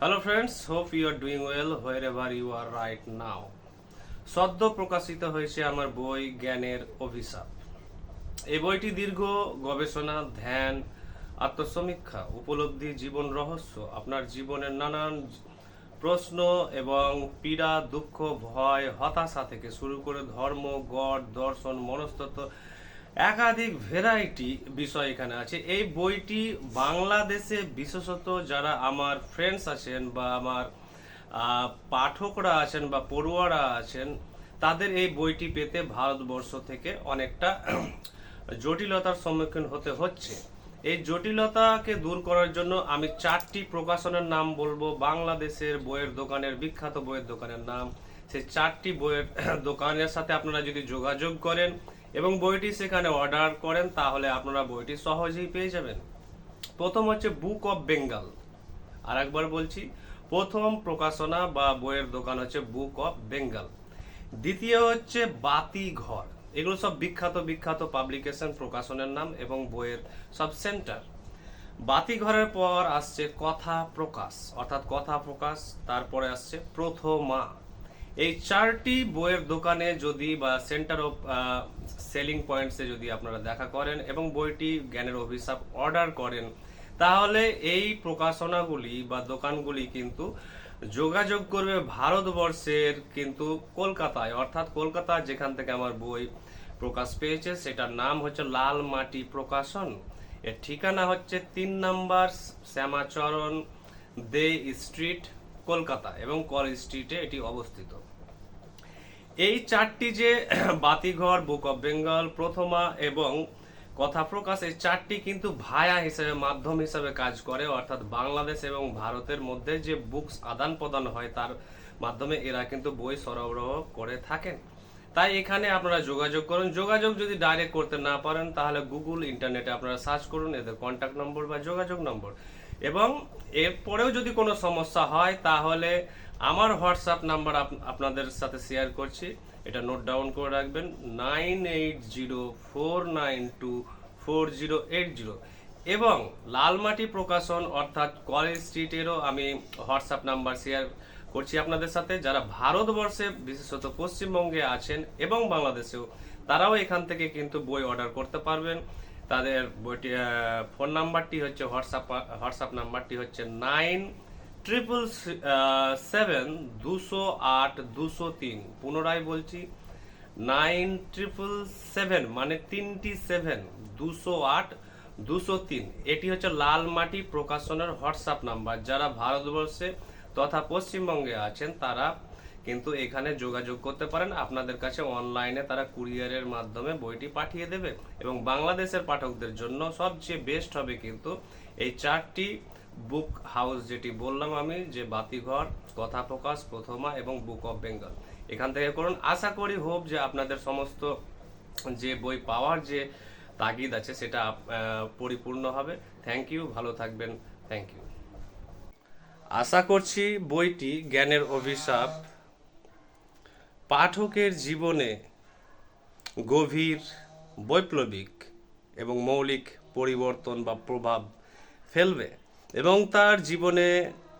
Hello friends hope you are doing well wherever you are right now সদ্য প্রকাশিত হয়েছে আমার বই জ্ঞানের অভিশাপ। এই বইটি দীর্ঘ গবেষণা, ধ্যান, আত্মসমীক্ষা, উপলব্ধি, জীবন রহস্য, আপনার জীবনের নানান প্রশ্ন এবং পীড়া, দুঃখ, ভয়, হতাশা থেকে শুরু করে ধর্ম, গড, দর্শন, মনস্তত্ত্ব একাধিক ভ্যারাইটি বিষয় এখানে আছে। এই বইটি বাংলাদেশে বিশেষত যারা আমার ফ্রেন্ডস আছেন বা আমার পাঠকরা আছেন বা পড়ুয়ারা আছেন, তাদের এই বইটি পেতে ভারতবর্ষ থেকে অনেকটা জটিলতার সম্মুখীন হতে হচ্ছে। এই জটিলতাকে দূর করার জন্য আমি চারটি প্রকাশনের নাম বলব। বাংলাদেশের বইয়ের দোকানের, বিখ্যাত বইয়ের দোকানের নাম। সেই চারটি বইয়ের দোকানের সাথে আপনারা যদি যোগাযোগ করেন এবং বইটি সেখানে অর্ডার করেন, তাহলে আপনারা বইটি সহজেই পেয়ে যাবেন। প্রথম হচ্ছে বুক অফ বেঙ্গল আর একবার বলছি, প্রথম প্রকাশনা বা বইয়ের দোকান হচ্ছে বুক অফ বেঙ্গল দ্বিতীয় হচ্ছে বাতি ঘর। এগুলো সব বিখ্যাত বিখ্যাত পাবলিকেশন প্রকাশনের নাম এবং বইয়ের সব সেন্টার বাতি ঘরের পর আসছে কথা প্রকাশ, অর্থাৎ কথা প্রকাশ, তারপরে আসছে প্রথমা। এই চারটি বইয়ের দোকানে যদি বা সেন্টার অফ সেলিং পয়েন্টসে যদি আপনারা দেখা করেন এবং বইটি জ্ঞানের অভিশাপ অর্ডার করেন, তাহলে এই প্রকাশনাগুলি বা দোকানগুলি কিন্তু যোগাযোগ করবে ভারতবর্ষের কিন্তু কলকাতায়। অর্থাৎ কলকাতা যেখান থেকে আমার বই প্রকাশ পেয়েছে, সেটার নাম হচ্ছে লাল মাটি প্রকাশন। এর ঠিকানা হচ্ছে তিন নাম্বার শ্যামাচরণ দে স্ট্রিট কলকাতা এবং কল স্ট্রিটে এটি অবস্থিত। এই চারটি যে বাতিঘর, বুক অফ বেঙ্গল, প্রথমা এবং কথা প্রকাশ, এই চারটি কিন্তু ভায়া হিসেবে, মাধ্যম হিসেবে কাজ করে। অর্থাৎ বাংলাদেশ এবং ভারতের মধ্যে যে বুকস আদান প্রদান হয়, তার মাধ্যমে এরা কিন্তু বই সরবরাহ করে থাকেন। তাই এখানে আপনারা যোগাযোগ করুন। যোগাযোগ যদি ডাইরেক্ট করতে না পারেন, তাহলে গুগল ইন্টারনেটে আপনারা সার্চ করুন। এদের কন্ট্যাক্ট নম্বর বা যোগাযোগ নম্বর এবং এরপরেও যদি কোনো সমস্যা হয়, তাহলে আমার হোয়াটসঅ্যাপ নাম্বার আপনাদের সাথে শেয়ার করছি। এটা নোট ডাউন করে রাখবেন। Nine eight zero four nine two four zero eight zero. এবং লালমাটি প্রকাশন অর্থাৎ কলেজ স্ট্রিটেরও আমি হোয়াটসঅ্যাপ নাম্বার শেয়ার করছি আপনাদের সাথে। যারা ভারতবর্ষে, বিশেষত পশ্চিমবঙ্গে আছেন এবং বাংলাদেশেও, তারাও এখান থেকে কিন্তু বই অর্ডার করতে পারবেন। তাদের বইটি ফোন নাম্বারটি হচ্ছে হোয়াটসঅ্যাপ হোয়াটসঅ্যাপ নাম্বারটি হচ্ছে নাইন ট্রিপল সেভেন দুশো আট দুশো তিন। পুনরায় বলছি, নাইন ট্রিপল সেভেন মানে তিনটি সেভেন দুশো আট দুশো তিন। এটি হচ্ছে লাল মাটি প্রকাশনের হোয়াটসঅ্যাপ নাম্বার। যারা ভারতবর্ষে তথা পশ্চিমবঙ্গে আছেন, তারা কিন্তু এখানে যোগাযোগ করতে পারেন। আপনাদের কাছে অনলাইনে তারা কুরিয়ারের মাধ্যমে বইটি পাঠিয়ে দেবে এবং বাংলাদেশের পাঠকদের জন্য সবচেয়ে বেস্ট হবে কিন্তু এই চারটি বুক হাউস যেটি বললাম আমি, যে বাতিঘর, কথা প্রকাশ, প্রথমা এবং বুক অফ বেঙ্গল। এখান থেকে করুন। আশা করি, হোপ যে আপনাদের সমস্ত যে বই পাওয়ার যে তাগিদ আছে সেটা পরিপূর্ণ হবে। থ্যাংক ইউ ভালো থাকবেন। থ্যাংক ইউ আশা করছি বইটি জ্ঞানের অভিশাপ পাঠকের জীবনে গভীর বৈপ্লবিক এবং মৌলিক পরিবর্তন বা প্রভাব ফেলবে এবং তার জীবনে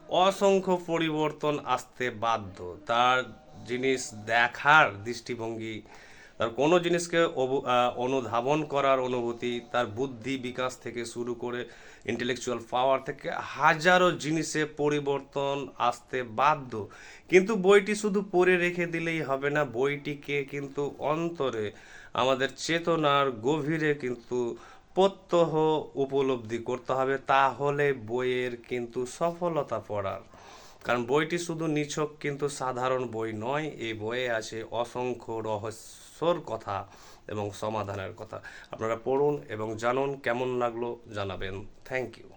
অসংখ্য পরিবর্তন আসতে বাধ্য। তার জিনিস দেখার দৃষ্টিভঙ্গি তার কোনো জিনিসকে অনুধাবন করার অনুভূতি, তার বুদ্ধি বিকাশ থেকে শুরু করে ইন্টেলেকচুয়াল পাওয়ার থেকে হাজারো জিনিসে পরিবর্তন আসতে বাধ্য। কিন্তু বইটি শুধু পড়ে রেখে দিলেই হবে না, বইটিকে কিন্তু অন্তরে আমাদের চেতনার গভীরে কিন্তু প্রত্যহ উপলব্ধি করতে হবে, তাহলে বইয়ের কিন্তু সফলতা পড়ার কারণ বইটি শুধু নিছক কিন্তু সাধারণ বই নয়, এই বইয়ে আছে অসংখ্য রহস্যর কথা এবং সমাধানের কথা। আপনারা পড়ুন এবং জানুন কেমন লাগল জানাবেন। Thank you